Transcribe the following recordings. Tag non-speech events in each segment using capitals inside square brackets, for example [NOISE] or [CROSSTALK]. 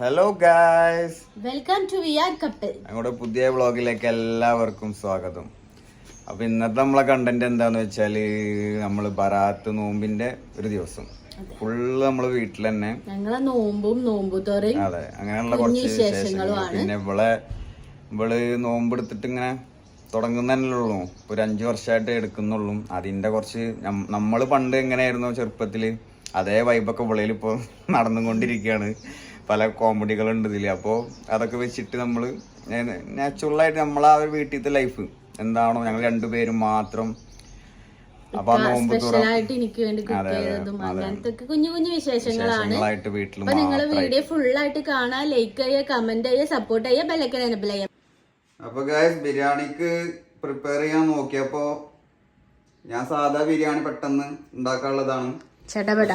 Hello guys welcome to VR couple ഞങ്ങളുടെ പുതിയ വ്ളോഗിലേക്ക് എല്ലാവർക്കും സ്വാഗതം. അപ്പൊ ഇന്നത്തെ നമ്മളെ കണ്ടന്റ് എന്താന്ന് വെച്ചാൽ നമ്മൾ ബറാത്ത് നോമ്പിന്റെ ഒരു ദിവസം. ഫുള്ള് നമ്മൾ വീട്ടിൽ തന്നെ. ഞങ്ങളെ നോമ്പും നോമ്പുതോറയും അതെ അങ്ങനെയുള്ള കുറച്ച് വിശേഷങ്ങളും. പിന്നെ ഇവളെ ഇവൾ നോമ്പെടുത്തിട്ട് ഇങ്ങനെ തുടങ്ങുന്നതന്നെയുള്ളൂ ഒരു അഞ്ചു വർഷമായിട്ട് എടുക്കുന്നുള്ളൂ. അതിന്റെ കുറച്ച് നമ്മൾ നമ്മൾ പണ്ട് എങ്ങനെയായിരുന്നു ചെറുപ്പത്തിൽ അതേ വൈബൊക്കെ ഇവളയിൽ ഇപ്പോൾ നടന്നുകൊണ്ടിരിക്കുകയാണ്. പല കോമഡികളുണ്ട് ഇതിൽ അപ്പോൾ അതൊക്കെ വെച്ചിട്ട് നമ്മൾ നാച്ചുറലായിട്ട് നമ്മളെ ആ ഒരു വീട്ടിലത്തെ ലൈഫ് എന്താണോ ഞങ്ങൾ രണ്ടുപേരും മാത്രം അപ്പൊ നോമ്പ് തുറ സ്പെഷ്യലായിട്ട് എനിക്ക് വേണ്ടി കുക്ക് അതെ, അതെ, ചെയ്തതും അങ്ങനത്തെ കുഞ്ഞു കുഞ്ഞു വിശേഷങ്ങളാണ്. വിശേഷങ്ങളായിട്ട് അപ്പൊ നിങ്ങൾ വീഡിയോ ഫുൾ ആയിട്ട് കാണാൻ ലൈക്ക് ചെയ്യുക കമന്റ് ചെയ്യുക സപ്പോർട്ട് ചെയ്യുക ബെല്ലൊക്കെ എനബിൾ ചെയ്യുക അപ്പൊ ഗായ്സ് ബിരിയാണിക്ക് പ്രിപ്പയർ ചെയ്യാൻ നോക്കിയപ്പോ ഞാൻ സാധാ ബിരിയാണി പെട്ടെന്ന് ഉണ്ടാക്കാനുള്ളതാണ്.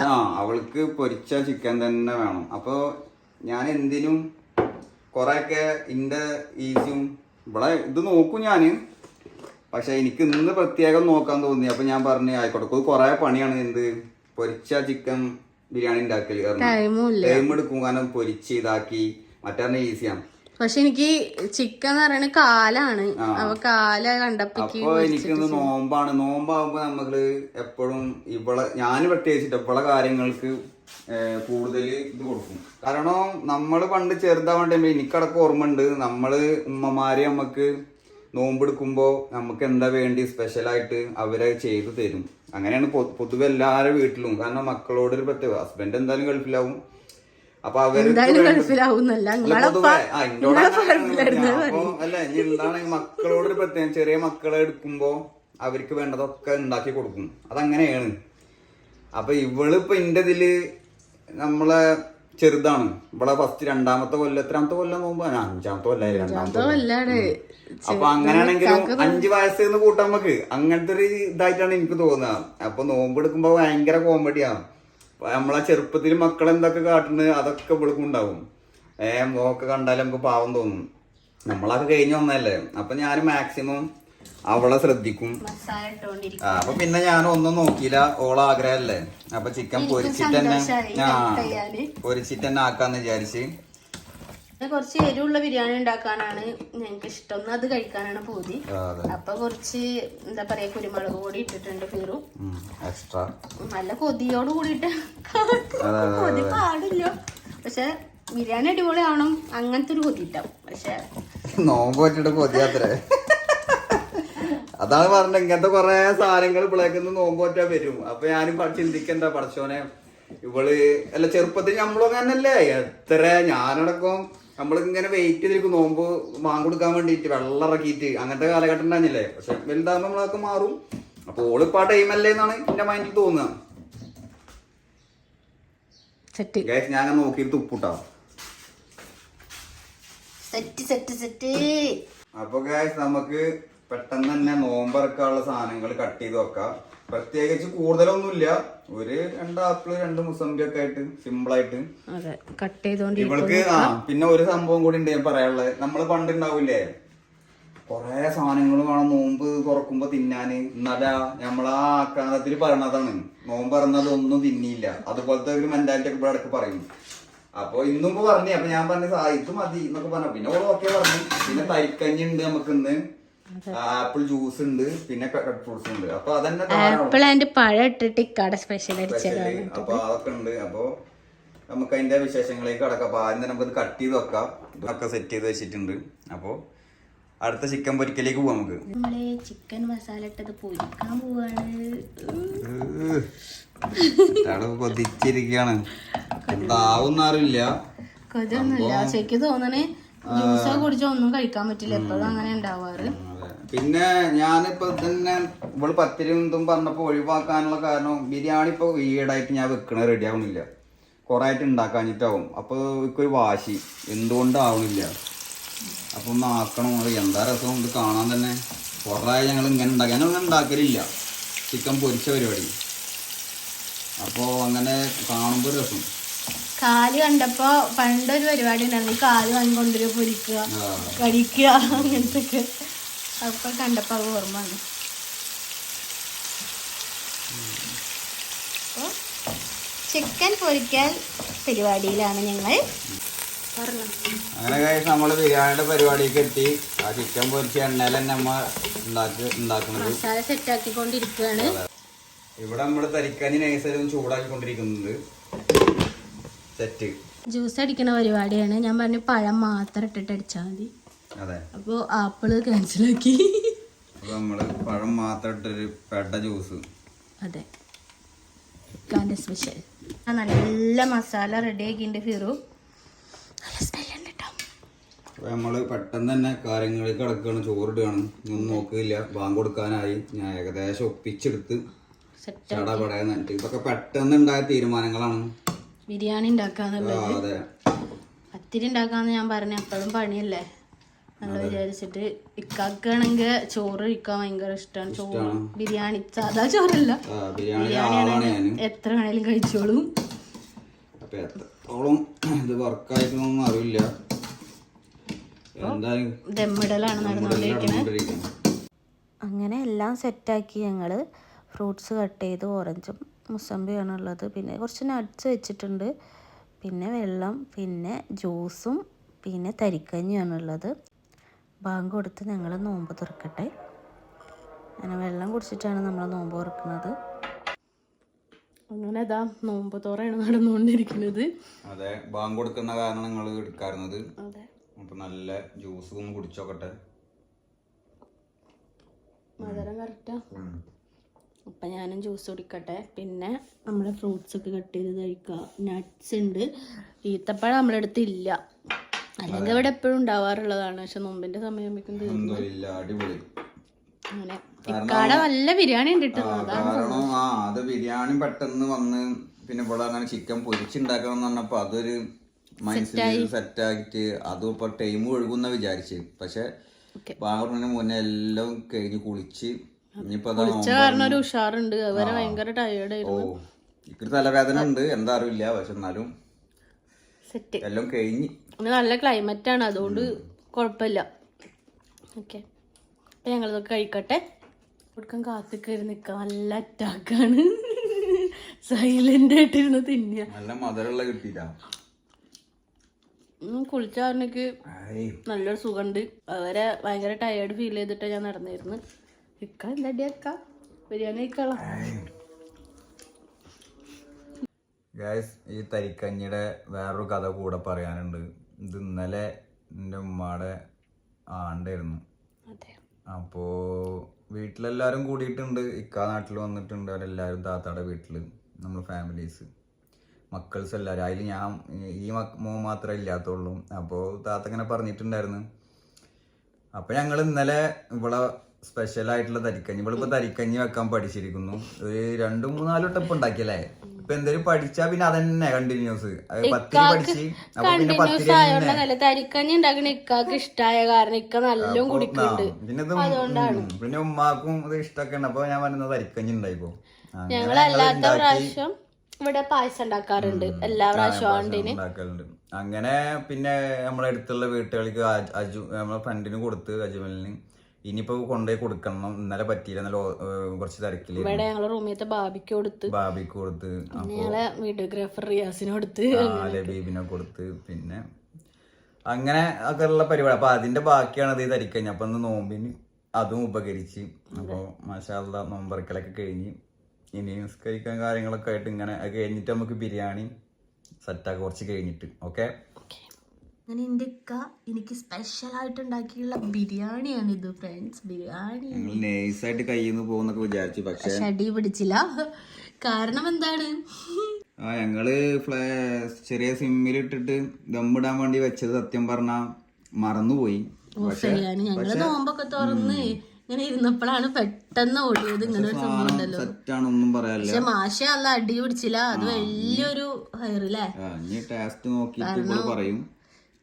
ആ അവൾക്ക് പൊരിച്ച ചിക്കൻ തന്നെ വേണം. അപ്പൊ ഞാൻ എന്തിനും കൊറേയൊക്കെ ഇന്റെ ഈസിയും ഇവിടെ ഇത് നോക്കും ഞാൻ പക്ഷെ എനിക്ക് ഇന്ന് പ്രത്യേകം നോക്കാൻ തോന്നി. അപ്പൊ ഞാൻ പറഞ്ഞു ആയിക്കോട്ടെ കൊറേ പണിയാണ് എന്ത്? പൊരിച്ച ചിക്കൻ ബിരിയാണി ഉണ്ടാക്കൽ കാരണം ടൈം എടുക്കും കാരണം പൊരിച്ച് ഇതാക്കി. മറ്റേ ഈസിയാണ് പക്ഷെ എനിക്ക് ചിക്കൻ എന്ന് പറയുന്നത് കാലാണ്. അപ്പൊ കാല കണ്ടപ്പോ എനിക്കൊന്ന് നോമ്പാണ്. നോമ്പാകുമ്പോ നമ്മൾ എപ്പോഴും ഇവിടെ ഞാൻ പ്രത്യേകിച്ചിട്ട് ഇവളെ കാര്യങ്ങൾക്ക് കൂടുതൽ ഇത് കൊടുക്കും. കാരണം നമ്മൾ പണ്ട് ചെറുതാവാൻ ടൈമിൽ എനിക്കടക്കം ഓർമ്മ ഉണ്ട് നമ്മൾ ഉമ്മമാര് നമുക്ക് നോമ്പെടുക്കുമ്പോൾ നമുക്ക് എന്താ വേണ്ടി സ്പെഷ്യലായിട്ട് അവരെ ചെയ്തു തരും. അങ്ങനെയാണ് പൊതുവെ എല്ലാവരുടെ വീട്ടിലും. കാരണം മക്കളോട് ഒരു പ്രത്യേക ഹസ്ബൻഡ് എന്തായാലും ഗൾഫിലാവും. അപ്പൊ അവർ അല്ല, ഇനി എന്താണ്? മക്കളോട് ഒരു പ്രത്യേകം ചെറിയ മക്കളെ എടുക്കുമ്പോ അവർക്ക് വേണ്ടതൊക്കെ ഉണ്ടാക്കി കൊടുക്കും. അതങ്ങനെയാണ്. അപ്പൊ ഇവൾ ഇപ്പൊ ഇന്റെ ഇതിൽ നമ്മളെ ചെറുതാണ്. ഇവിടെ ഫസ്റ്റ് രണ്ടാമത്തെ കൊല്ലം എത്രാമത്തെ കൊല്ലം നോക്കുമ്പോ അഞ്ചാമത്തെ കൊല്ലായി രണ്ടാമത്തെ കൊല്ലം. വല്ലാട് അപ്പൊ അങ്ങനെയാണെങ്കിലും അഞ്ചു വയസ്സ് എന്ന് കൂട്ടാൻ നമുക്ക്. അങ്ങനത്തെ ഒരു ഇതായിട്ടാണ് എനിക്ക് തോന്നുന്നത് അപ്പൊ നോമ്പ് എടുക്കുമ്പോ ഭയങ്കര കോമഡിയാണ് നമ്മളെ ചെറുപ്പത്തിൽ മക്കൾ എന്തൊക്കെ കാട്ടുന്നത് അതൊക്കെ ഇവൾക്കും ഉണ്ടാവും. ഏ മോക്കെ കണ്ടാലും നമുക്ക് പാവം തോന്നും. നമ്മളൊക്കെ കഴിഞ്ഞ് വന്നല്ലേ അപ്പൊ ഞാൻ മാക്സിമം അവളെ ശ്രദ്ധിക്കും. ആ, അപ്പൊ പിന്നെ ഞാൻ ഒന്നും നോക്കിയില്ല. ഓള ആഗ്രഹല്ലേ അപ്പൊ ചിക്കൻ പൊരിച്ചിട്ട് തന്നെ ആ. പൊരിച്ചിട്ട് തന്നെ ആക്കാന്ന് വിചാരിച്ച്. കുറച്ച് എരിവുള്ള ബിരിയാണി ഉണ്ടാക്കാനാണ് ഞങ്ങൾക്ക് ഇഷ്ടം. ഒന്ന് അത് കഴിക്കാനാണ് പൂതി. അപ്പൊ കുറച്ച് എന്താ പറയാ കുരുമുളക് കൂടി ഇട്ടിട്ടുണ്ട് ഫീറു എക്സ്ട്രാ നല്ല കൊതിയോട് കൂടിയിട്ട് കൊതി പാടില്ല. പക്ഷെ ബിരിയാണി അടിപൊളിയാവണം. അങ്ങനത്തെ ഒരു കൊതി ഉണ്ടാവും പക്ഷെ നോമ്പ് വെച്ചിട്ട് കൊതിയാത്രേ. [LAUGHS] അതാണ് പറഞ്ഞത്. ഇങ്ങനത്തെ കുറെ സാധനങ്ങൾ ഇവിടേക്ക് നോമ്പോറ്റാ വരും. അപ്പൊ ഞാനും ചിന്തിക്കണ്ട പഠിച്ചോനെ ഇവൾ അല്ല ചെറുപ്പത്തിൽ നമ്മളും അങ്ങനല്ലേ? എത്ര ഞാനടക്കം നമ്മളിങ്ങനെ വെയിറ്റ് ചെയ്തിരിക്കും. നോമ്പ് മാങ്ങ കൊടുക്കാൻ വേണ്ടിയിട്ട് വെള്ളം ഇറക്കിയിട്ട്. അങ്ങനത്തെ കാലഘട്ടം ഉണ്ടായിരുന്നില്ലേ? പക്ഷെ വലുതാകുമ്പോൾ നമ്മളൊക്കെ മാറും. അപ്പൊ ഓളിപ്പോ ആ ടൈമല്ലേ എന്നാണ് എന്റെ മൈൻഡിൽ തോന്നുക. ഞാൻ അങ്ങനെ നോക്കിയിട്ട് ഉപ്പിട്ടാ? Set set set. അപ്പൊ ഗായ്സ് നമുക്ക് പെട്ടെന്ന് തന്നെ നോമ്പറക്കാനുള്ള സാധനങ്ങൾ കട്ട് ചെയ്ത് വെക്കാം. പ്രത്യേകിച്ച് കൂടുതലൊന്നുമില്ല. ഒരു രണ്ട് ആപ്പിൾ രണ്ട് മുസമ്പി ഒക്കെ ആയിട്ട്. സിമ്പിൾ ആയിട്ട് കട്ട് ഇവൾക്ക് ആ പിന്നെ ഒരു സംഭവം കൂടി ഉണ്ട് ഞാൻ പറയാനുള്ളത്. നമ്മൾ പണ്ട് ഉണ്ടാവില്ലേ? കൊറേ സാധനങ്ങൾ വേണം നോമ്പ് തുറക്കുമ്പോ തിന്നാന്. എന്നല്ല നമ്മളാ ആക്രാന്തത്തിൽ പറയണതാണ് നോമ്പ് പറഞ്ഞത് ഒന്നും തിന്നിയില്ല. അതുപോലത്തെ ഒരു മെന്റാലിറ്റി ഒക്കെ ഇവിടെ ഇടയ്ക്ക് പറയും. അപ്പൊ ഇന്നും ഇപ്പൊ പറഞ്ഞു അപ്പൊ ഞാൻ പറഞ്ഞു "സാ, ഇത് മതി എന്നൊക്കെ പറഞ്ഞു. പിന്നെ ഓൾ ഓക്കെ പറഞ്ഞു. പിന്നെ തരിക്കഞ്ഞി ഉണ്ട് നമുക്ക് ഇന്ന് ആപ്പിൾ ജ്യൂസ് ഉണ്ട് പിന്നെ കട്ട് ഫ്രൂട്ട്സ് ഉണ്ട്. അപ്പൊ അതന്നെ ആപ്പിൾ ആൻഡ് പഴം ഇട്ടിട്ട് ഇക്കാടെ സ്പെഷ്യൽ. അപ്പൊ അതൊക്കെ ഉണ്ട്. അപ്പൊ നമുക്ക് അതിന്റെ വിശേഷങ്ങളിലേക്ക് കടക്കാം. അപ്പൊ ആദ്യം തന്നെ നമുക്ക് കട്ട് ചെയ്ത് വെക്കാം. ഇതൊക്കെ സെറ്റ് ചെയ്ത് വെച്ചിട്ടുണ്ട്. അപ്പൊ അടുത്ത ചിക്കൻ പൊരിക്കലേക്ക് പോവാം നമുക്ക്. നമ്മൾ ചിക്കൻ മസാല ഇട്ടത് പൊരിക്കാൻ പോവാണ്. കൊതിച്ചിരിക്കാണ് എന്താവുന്ന കൊതിയൊന്നുമില്ല. ശരിക്കും തോന്നണേ ജ്യൂസ് കുടിച്ചോ ഒന്നും കഴിക്കാൻ പറ്റില്ല. എപ്പോഴും അങ്ങനെ ഉണ്ടാവാറ്. പിന്നെ ഞാനിപ്പോ തന്നെ ഇവൾ പത്തിരി എന്തും പറഞ്ഞപ്പോ ഒഴിവാക്കാനുള്ള കാരണം ബിരിയാണി ഇപ്പൊ ഈടായിട്ട് ഞാൻ വെക്കണ റെഡി ആവണില്ല. കുറെ ആയിട്ട് ഉണ്ടാക്കാഞ്ഞിട്ടാവും അപ്പൊ ഒരു വാശി. എന്തുകൊണ്ടാവണില്ല? അപ്പൊ ഒന്ന് ആക്കണം. എന്താ രസം? ഇത് കാണാൻ തന്നെ കുറെ ഞങ്ങൾ ഇങ്ങനെ ഉണ്ടാക്കി ഞങ്ങൾ ഉണ്ടാക്കലില്ല ചിക്കൻ പൊരിച്ച പരിപാടി. അപ്പോ അങ്ങനെ കാണുമ്പോ രസം. കാൽ കണ്ടപ്പോ പണ്ടൊരു പരിപാടി ഉണ്ടായിരുന്നു. കാൽ വാങ്ങിക്കൊണ്ടുവരിക പൊരിക്കുക. കഴിക്കുക അങ്ങനത്തെ ഒക്കെ കണ്ടപ്പോൾ കണ്ടപ്പോ അത് ഓർമ്മ വന്നു. അപ്പോൾ ചിക്കൻ പൊരിക്കൽ പരിപാടിയിലാണ് ഞങ്ങൾ അങ്ങനെ കഴിച്ച് നമ്മൾ ബിരിയാണിയുടെ പരിപാടിക്ക് എത്തി. ആ ചിക്കൻ പൊരിച്ച എണ്ണയിൽ തന്നെ നമ്മൾ ഉണ്ടാക്കി ഉണ്ടാക്കുന്നത്. മസാല ഇവിടെ നമ്മൾ തരിക്കാനി നൈസായാലും ചൂടാക്കിക്കൊണ്ടിരിക്കുന്നുണ്ട്. സെറ്റ് ജ്യൂസ് അടിക്കുന്ന പരിപാടിയാണ്. ഞാൻ പറഞ്ഞു പഴം മാത്രം ഇട്ടിട്ട് അടിച്ചാൽ മതി. അപ്പോൾ ആപ്പിൾ ക്യാൻസലാക്കി. ആക്കി നമ്മൾ പഴം മാത്രം ഇട്ടൊരു പെട്ട ജ്യൂസ്. അതെ. സ്പെഷ്യൽ നല്ല മസാല റെഡി ആക്കിയിട്ടുണ്ട് ഫിറു. നമ്മൾ പെട്ടെന്ന് തന്നെ കാര്യങ്ങളിൽ കിടക്കുകയാണ് ചോറിടുകയാണ്. ഒന്നും നോക്കില്ല ബാങ്ക് കൊടുക്കാനായി. ഞാൻ ഏകദേശം ഒപ്പിച്ചെടുത്ത്. ചടപടയെന്ന് ഇതൊക്കെ പെട്ടെന്ന് ഉണ്ടായ തീരുമാനങ്ങളാണ്. ബിരിയാണി ഉണ്ടാക്കാന്നുള്ളത്. അത്തിരി ഉണ്ടാക്കാന്ന് ഞാൻ പറഞ്ഞു. അപ്പോഴും പണിയല്ലേ? നമ്മൾ വിചാരിച്ചിട്ട് ഇക്കാക്കാണെങ്കിൽ ചോറ് കഴിക്കാൻ ഭയങ്കര ഇഷ്ടമാണ് ചോറ് ബിരിയാണി സാധാ ചോറല്ല. ഞാൻ എത്ര വേണേലും കഴിച്ചോളും. അപ്പൊ എത്രത്തോളം ഇത് വർക്കായിട്ടൊന്നും അറിയില്ല. എന്തായാലും ദമ്മിടലാണ് നടന്നുകൊണ്ടിരിക്കുന്നത് അങ്ങനെ എല്ലാം സെറ്റാക്കി ഞങ്ങൾ ഫ്രൂട്ട്സ് കട്ട് ചെയ്ത് ഓറഞ്ചും മുസമ്പിയാണ് ഉള്ളത് പിന്നെ കുറച്ച് നട്ട്സ് വെച്ചിട്ടുണ്ട്. പിന്നെ വെള്ളം പിന്നെ ജ്യൂസും പിന്നെ തരിക്കഞ്ഞിയാണ് ഉള്ളത് ബാങ്ക് കൊടുത്ത് ഞങ്ങൾ നോമ്പ് തുറക്കട്ടെ. അങ്ങനെ വെള്ളം കുടിച്ചിട്ടാണ് നമ്മൾ നോമ്പ് തുറക്കുന്നത്. അങ്ങനെ ഇതാ നോമ്പ് തുറയാണ് നടന്നുകൊണ്ടിരിക്കുന്നത്. അതെ ബാങ്ക് കൊടുക്കുന്ന കാരണം നിങ്ങൾ എടുക്കാറുന്നത്. അതെ. അപ്പൊ നല്ല ജ്യൂസ് ഒന്ന് കുടിച്ചോക്കട്ടെ. മധുരം കറക്റ്റാ. അപ്പം ഞാനും ജ്യൂസ് കുടിക്കട്ടെ. പിന്നെ നമ്മുടെ ഫ്രൂട്ട്സ് ഒക്കെ കട്ട് ചെയ്ത് കഴിക്കുക നട്ട്സ് ഉണ്ട്. ഈത്തപ്പഴം നമ്മളെടുത്തില്ല ഇല്ല. അല്ലെങ്കിൽ ഇവിടെ എപ്പോഴും ഉണ്ടാവാറുള്ളതാണ്. പക്ഷെ നോമ്പിന്റെ സമയം അടിപൊളി. അങ്ങനെ. ഇക്കാടെ നല്ല ബിരിയാണി ഉണ്ട് ആ, കാരണം ആ അത് ബിരിയാണി പെട്ടെന്ന് വന്ന് പിന്നെ ഇവിടെ അങ്ങനെ ചിക്കൻ പൊരിച്ചുണ്ടാക്കണം എന്ന് പറഞ്ഞപ്പോ അതൊരു മനസ്സിൽ സെറ്റാക്കിട്ട് അതും ഇപ്പൊ ടൈം ഒഴുകുന്ന വിചാരിച്ച്. പക്ഷെ. ബാങ്കറിന് മുന്നേ എല്ലാം കഴിഞ്ഞ് കുളിച്ച് ഇനിയിപ്പോ ഉഷാറുണ്ട്. അവരെ ഭയങ്കര ടയേർഡ് ആയിരുന്നു. ഇക്കൊരു തലവേദന ഉണ്ട്. എന്താ അറിയില്ല. പക്ഷെ എന്നാലും എല്ലാം കഴിഞ്ഞ് നല്ല ക്ലൈമറ്റ് ആണ് അതുകൊണ്ട് കുഴപ്പമില്ല ഓക്കെ അപ്പം ഞങ്ങളിതൊക്കെ കഴിക്കട്ടെ. കൊടുക്കാൻ കാത്തു കയറി നിൽക്കാൻ നല്ല അറ്റാക്കാണ് സൈലന്റ് ആയിട്ടിരുന്ന് തിന്നുക നല്ല മധുരമുള്ള കിട്ടിയില്ല. കുളിച്ചാറിനൊക്കെ നല്ലൊരു സുഖമുണ്ട് അവരെ ഭയങ്കര ടയേർഡ് ഫീൽ ചെയ്തിട്ട് ഞാൻ നടന്നിരുന്നു. ഇക്ക എന്താടി അക്ക ബിരിയാണി കഴിക്കളാം? ഗായ്സ് ഈ തരിക്കഞ്ഞിയുടെ വേറൊരു കഥ കൂടെ പറയാനുണ്ട്. ഇത് ഇന്നലെ എന്റെ ഉമ്മയുടെ ആണ്ടായിരുന്നു. അപ്പോ വീട്ടിലെല്ലാരും കൂടിയിട്ടുണ്ട്. ഇക്കാ നാട്ടിൽ വന്നിട്ടുണ്ട്. അവരെല്ലാരും താത്താടെ വീട്ടിൽ നമ്മൾ ഫാമിലീസ് മക്കൾസ് എല്ലാരും. അതിൽ ഞാൻ ഈ മോ മോൻ മാത്രമേ ഇല്ലാത്തുള്ളൂ. അപ്പോ താത്ത ഇങ്ങനെ പറഞ്ഞിട്ടുണ്ടായിരുന്നു. അപ്പോൾ ഞങ്ങൾ ഇന്നലെ ഇവിടെ സ്പെഷ്യൽ ആയിട്ടുള്ള തരിക്കഞ്ഞി ഇവിടെ ഇപ്പോൾ തരിക്കഞ്ഞി വെക്കാൻ പഠിച്ചിരിക്കുന്നു. ഒരു രണ്ടു മൂന്നാൽ വട്ടം ഇപ്പൊ ഉണ്ടാക്കിയല്ലേ? ഇപ്പൊ എന്തേലും പഠിച്ചാ പിന്നെ അതന്നെ കണ്ടിന്യൂസ് പത്തിരി പഠിച്ച് അപ്പൊ പിന്നെ പത്തിരി തരിക്കഞ്ഞി ഉണ്ടാക്കണ ഇക്കാക്ക് ഇഷ്ടായ കാരണം ഇക്ക നല്ലോണം കുടിക്കുന്നുണ്ട് പിന്നെ ഇത് പിന്നെ ഉമ്മാക്കും ഇത് ഇഷ്ടമൊക്കെ ഉണ്ട് അപ്പൊ ഞാൻ പറഞ്ഞത് തരിക്കഞ്ഞി ഉണ്ടായിപ്പോ ഞങ്ങൾ അല്ലാത്ത പ്രാവശ്യം ഇവിടെ പായസം ഉണ്ടാക്കാറുണ്ട് എല്ലാ പ്രാവശ്യം ആണ്ടിന് അങ്ങനെ പിന്നെ നമ്മളെ അടുത്തുള്ള വീട്ടുകളിലേക്ക് അജു നമ്മളെ ഫ്രണ്ടിന് കൊടുത്ത് അജുമലിന് ഇനിയിപ്പോ കൊണ്ടുപോയി കൊടുക്കണം. ഇന്നലെ പറ്റിയില്ല. നല്ല കുറച്ച് തിരക്കിൽ ഇവിടെ ഞങ്ങളെ റൂമിലത്തെ ബാബിക്ക് കൊടുത്ത്. ബാബിക്ക് കൊടുത്ത്. ഞങ്ങളെ വീഡിയോഗ്രാഫർ റിയാസിന് കൊടുത്ത്. ബീബിനെ കൊടുത്ത്. പിന്നെ അങ്ങനെ ഒക്കെ ഉള്ള പരിപാടി. അപ്പൊ അതിന്റെ ബാക്കിയാണ് അത് തരിക്കഴിഞ്ഞ അപ്പൊ ഇന്ന് നോമ്പിന് അതും ഉപകരിച്ച്. അപ്പൊ മഷാല്ല നോമ്പറക്കലൊക്കെ കഴിഞ്ഞ് ഇനി നിസ്കരിക്കാൻ കാര്യങ്ങളൊക്കെ ആയിട്ട് ഇങ്ങനെ കഴിഞ്ഞിട്ട് നമുക്ക് ബിരിയാണി സെറ്റാക്കി കുറച്ച് കഴിഞ്ഞിട്ട്. ഓക്കെ അങ്ങനെ എന്റെ ഇക്ക എനിക്ക് സ്പെഷ്യൽ ആയിട്ട് ഉണ്ടാക്കിയുള്ള ബിരിയാണിയാണ് ഇത് ഫ്രണ്ട്സ് ബിരിയാണി. നൈസായിട്ട് കയ്യിൽ നിന്ന് പോകുന്നൊക്കെ വിചാരിച്ചു പക്ഷേ ഷടി പിടിച്ചില്ല. കാരണം എന്താണ്? ആ ഞങ്ങൾ ഫ്ലേ ചെറിയ സിമ്മിൽ ഇട്ടിട്ട് ദമ്മിടാൻ വേണ്ടി വെച്ചത് സത്യം പറഞ്ഞ മറന്നുപോയി. ഞങ്ങൾ നോമ്പൊക്കെ തുറന്ന് ഇങ്ങനെ ഇരുന്നപ്പോഴാണ് പെട്ടെന്ന് ഓടിയത് ഇങ്ങനെ ഒരു സംഭവം ഉണ്ടല്ലോ. സെറ്റാണ് ഒന്നും പറയാനില്ല. പക്ഷെ മാഷ അല്ല അടി പിടിച്ചില്ല. അത് വലിയൊരു ഇനി ടേസ്റ്റ് ഇപ്പോൾ പറയും.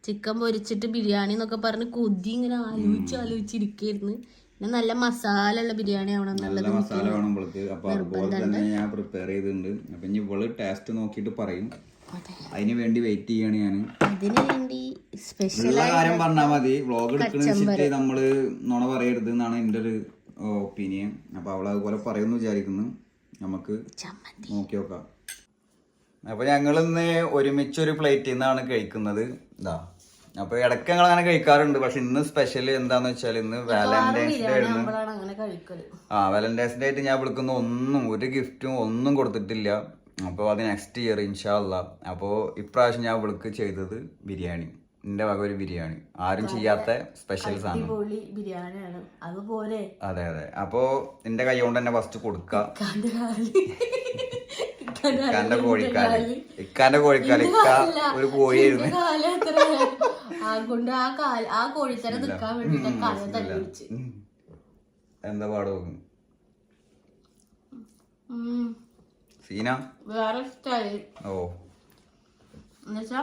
ചിക്കൻ പൊരിച്ചിട്ട് ബിരിയാണി എന്നൊക്കെ പറഞ്ഞ് കൊതി ഇങ്ങനെ ആലോചിച്ച് ആലോചിച്ചിരിക്കായിരുന്നു. പിന്നെ നല്ല മസാല ഉള്ള ബിരിയാണി ആവണം എന്നുള്ളത് മസാല വേണം ഇവൾക്ക്. അപ്പൊ അതുപോലെ തന്നെ ഞാൻ പ്രിപ്പയർ ചെയ്തിട്ടുണ്ട്. അപ്പൊ ഇനി ഇവൾ ടേസ്റ്റ് നോക്കിയിട്ട് പറയും. അതെ. അതിന് വേണ്ടി വെയിറ്റ് ചെയ്യാണ് ഞാൻ ഉള്ള കാര്യം പറഞ്ഞാൽ മതി. വ്ളോഗ് എടുക്കണ വെച്ചിട്ട് നമ്മൾ നുണ പറയരുത് എന്നാണ് എന്റെ ഒരു ഒപ്പീനിയൻ അപ്പൊ അവൾ അതുപോലെ പറയുമെന്ന് വിചാരിക്കുന്നു. നമുക്ക് നോക്കി നോക്കാം. അപ്പൊ ഞങ്ങളിന്ന് ഒരുമിച്ച് ഒരു പ്ലേറ്റിൽ നിന്നാണ് കഴിക്കുന്നത്. ഇതാ അപ്പൊ ഇടയ്ക്ക് ഞങ്ങൾ അങ്ങനെ കഴിക്കാറുണ്ട്. പക്ഷെ ഇന്ന് സ്പെഷ്യൽ എന്താന്ന് വെച്ചാൽ ഇന്ന് വാലന്റൈൻസ് ഡേ ആയിരുന്നു. ആ വാലന്റൈൻസ് ഡേ ആയിട്ട് ഞാൻ വിളിക്കുന്ന. ഒന്നും ഒരു ഗിഫ്റ്റും ഒന്നും കൊടുത്തിട്ടില്ല. അപ്പോൾ അത് നെക്സ്റ്റ് ഇയർ ഇൻഷാല്ല അപ്പോൾ ഇപ്രാവശ്യം ഞാൻ വിളിക്ക് ചെയ്തത് ബിരിയാണി. എന്റെ വക ഒരു ബിരിയാണി. ആരും ചെയ്യാത്ത സ്പെഷ്യൽ സാധനം. അടിപൊളി ബിരിയാണിയാണ്. അതുപോലെ അതെ അതെ. അപ്പോ എന്റെ കൈ കൊണ്ട് തന്നെ ഫസ്റ്റ് കൊടുക്ക. ഇക്കാന്റെ കോഴിക്കാൽ. ഇക്കാന്റെ കോഴിക്കാൽ. ഇക്ക ഒരു കോഴിയായിരുന്നു. ആ ആ കാൽ ആ കോഴിത്തര നിക്കാൻ വേണ്ടിട്ട് കാല തല്ലി പിടിച്ച് എന്താ പാട് ഉം. സീന? വേറെ സ്റ്റൈൽ ഓ. എന്നുവെച്ചാ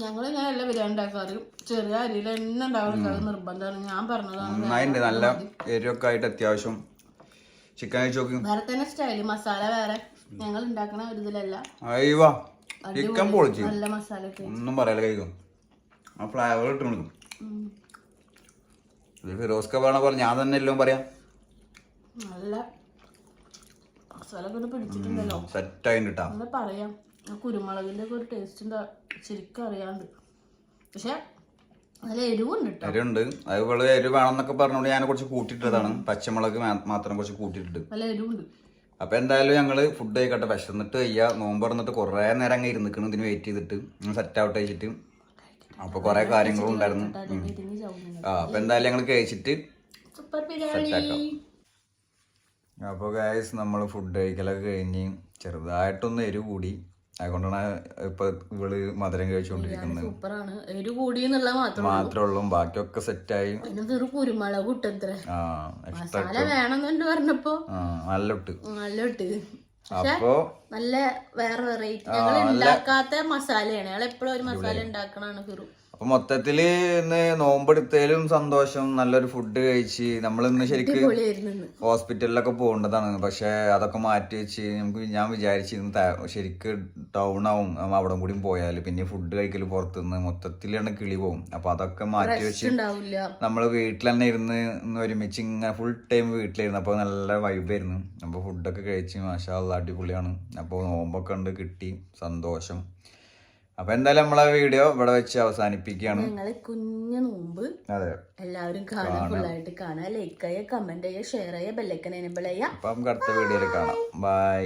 ഞങ്ങൾ ഇങ്ങനെയല്ല ബിരിയാണി ഉണ്ടാക്കാറ്. ചെറിയ അരിയിൽ എണ്ണ ഉണ്ടാവുന്ന നിർബന്ധമാണ്. ഞാൻ പറഞ്ഞതാണ് നല്ല എരിവൊക്കെ ആയിട്ട് അത്യാവശ്യം ചിക്കൻ കഴിച്ച് വേറെ തന്നെ സ്റ്റൈൽ. മസാല വേറെ. ഞങ്ങൾ ഉണ്ടാക്കണ ഒരു ഇതിലല്ല. ചിക്കൻ പൊളിച്ച്. നല്ല മസാല ഒന്നും പറയാല കഴിക്കും. ആ ഫ്ലേവർ ഇട്ട് കൊടുക്കും. ഫിറോസ് ക പറഞ്ഞ ഞാൻ തന്നെ എല്ലാം പറയാം. നല്ല മസാല പിടിച്ചിട്ടുണ്ടല്ലോ. സെറ്റ് ആയിട്ട് പറയാം. ആ കുരുമുളകിന്റെ ഒക്കെ ഒരു ടേസ്റ്റ് എന്താ ശരിക്കും അറിയാണ്ട്. പക്ഷെ നല്ല എരിവുണ്ട് കേട്ടോ എരിവുണ്ട്. അതുപോലെ എരിവ് വേണമെന്നൊക്കെ പറഞ്ഞുകൊണ്ട് ഞാൻ കുറച്ച് കൂട്ടിയിട്ടതാണ്. പച്ചമുളക് മാത്രം കുറച്ച് കൂട്ടിയിട്ടുണ്ട് നല്ല എരിവുണ്ട്. അപ്പൊ എന്തായാലും ഞങ്ങൾ ഫുഡ് കഴിക്കട്ടെ. വിശന്നിട്ട് വയ്യ. നോമ്പ് പറഞ്ഞിട്ട് കുറേ നേരം അങ്ങ് ഇരുന്നിക്കണം. ഇതിന് വെയിറ്റ് ചെയ്തിട്ട്. സെറ്റ് ഔട്ട് കഴിച്ചിട്ട് അപ്പൊ കുറെ കാര്യങ്ങളും ഉണ്ടായിരുന്നു. ആ അപ്പൊ എന്തായാലും ഞങ്ങൾ കഴിച്ചിട്ട് അപ്പൊ അപ്പോൾ ഗായസ് നമ്മൾ ഫുഡ് കഴിക്കലൊക്കെ കഴിഞ്ഞ് ചെറുതായിട്ടൊന്ന് എരിവ് കൂടി. അതുകൊണ്ടാണ് ഇപ്പൊ ഇവൾ മധുരം കഴിച്ചുകൊണ്ടിരിക്കുന്നത് സൂപ്പറാണ്. എരിവ് കൂടി എന്നുള്ള മാത്രം മാത്രമേ ഉള്ളൂ ബാക്കിയൊക്കെ സെറ്റായി. ആയി വെറും കുരുമുളക് ഇട്ടത്ര. മസാല വേണമെന്നുണ്ട് പറഞ്ഞപ്പോ. നല്ല ഇട്ട്. നല്ല ഇട്ട്. അപ്പോ നല്ല വേറെ വെറൈറ്റി ഞങ്ങൾ ഉണ്ടാക്കാത്ത മസാലയാണ്. ഞങ്ങൾ എപ്പോഴും ഒരു മസാല ഉണ്ടാക്കണാണ് ഫിറു അപ്പൊ മൊത്തത്തിൽ ഇന്ന് നോമ്പെടുത്തതിലും സന്തോഷം. നല്ലൊരു ഫുഡ് കഴിച്ച് നമ്മൾ ഇന്ന്. ശരിക്ക്. ഹോസ്പിറ്റലിലൊക്കെ പോകേണ്ടതാണ്. പക്ഷെ അതൊക്കെ മാറ്റി വെച്ച് നമുക്ക് ഞാൻ വിചാരിച്ചിരുന്നു ഇന്ന് ശരിക്ക് ടൗൺ ആവും. അവിടെ കൂടി പോയാൽ പിന്നെ ഫുഡ് കഴിക്കൽ പുറത്തുനിന്ന് മൊത്തത്തിലാണ് കിളി പോകും അപ്പൊ അതൊക്കെ മാറ്റി വെച്ച് നമ്മൾ വീട്ടിൽ തന്നെ ഇരുന്ന് ഇന്ന് ഒരുമിച്ച് ഇങ്ങനെ ഫുൾ ടൈം വീട്ടിലിരുന്നു അപ്പോൾ നല്ല വൈബായിരുന്നു അപ്പോൾ ഫുഡൊക്കെ കഴിച്ച് മാഷാ അടിപൊളിയാണ്. അപ്പോൾ നോമ്പൊക്കെ ഉണ്ട് കിട്ടി. സന്തോഷം. അപ്പോൾ എന്തായാലും നമ്മളെ വീഡിയോ ഇവിടെ വെച്ച് അവസാനിപ്പിക്കുകയാണ്. നിങ്ങളെ കുഞ്ഞു നോമ്പ്. അതെ. എല്ലാവരും കാണാൻ ഫുള്ളായിട്ട് കാണാം ലൈക്ക് ചെയ്യുക കമന്റ് ചെയ്യുക ഷെയർ ചെയ്യുക ബെല്ലൈക്കൻ എനേബിൾ ചെയ്യുക. അപ്പൊ നമുക്ക് അടുത്ത വീഡിയോയിൽ കാണാം. ബൈ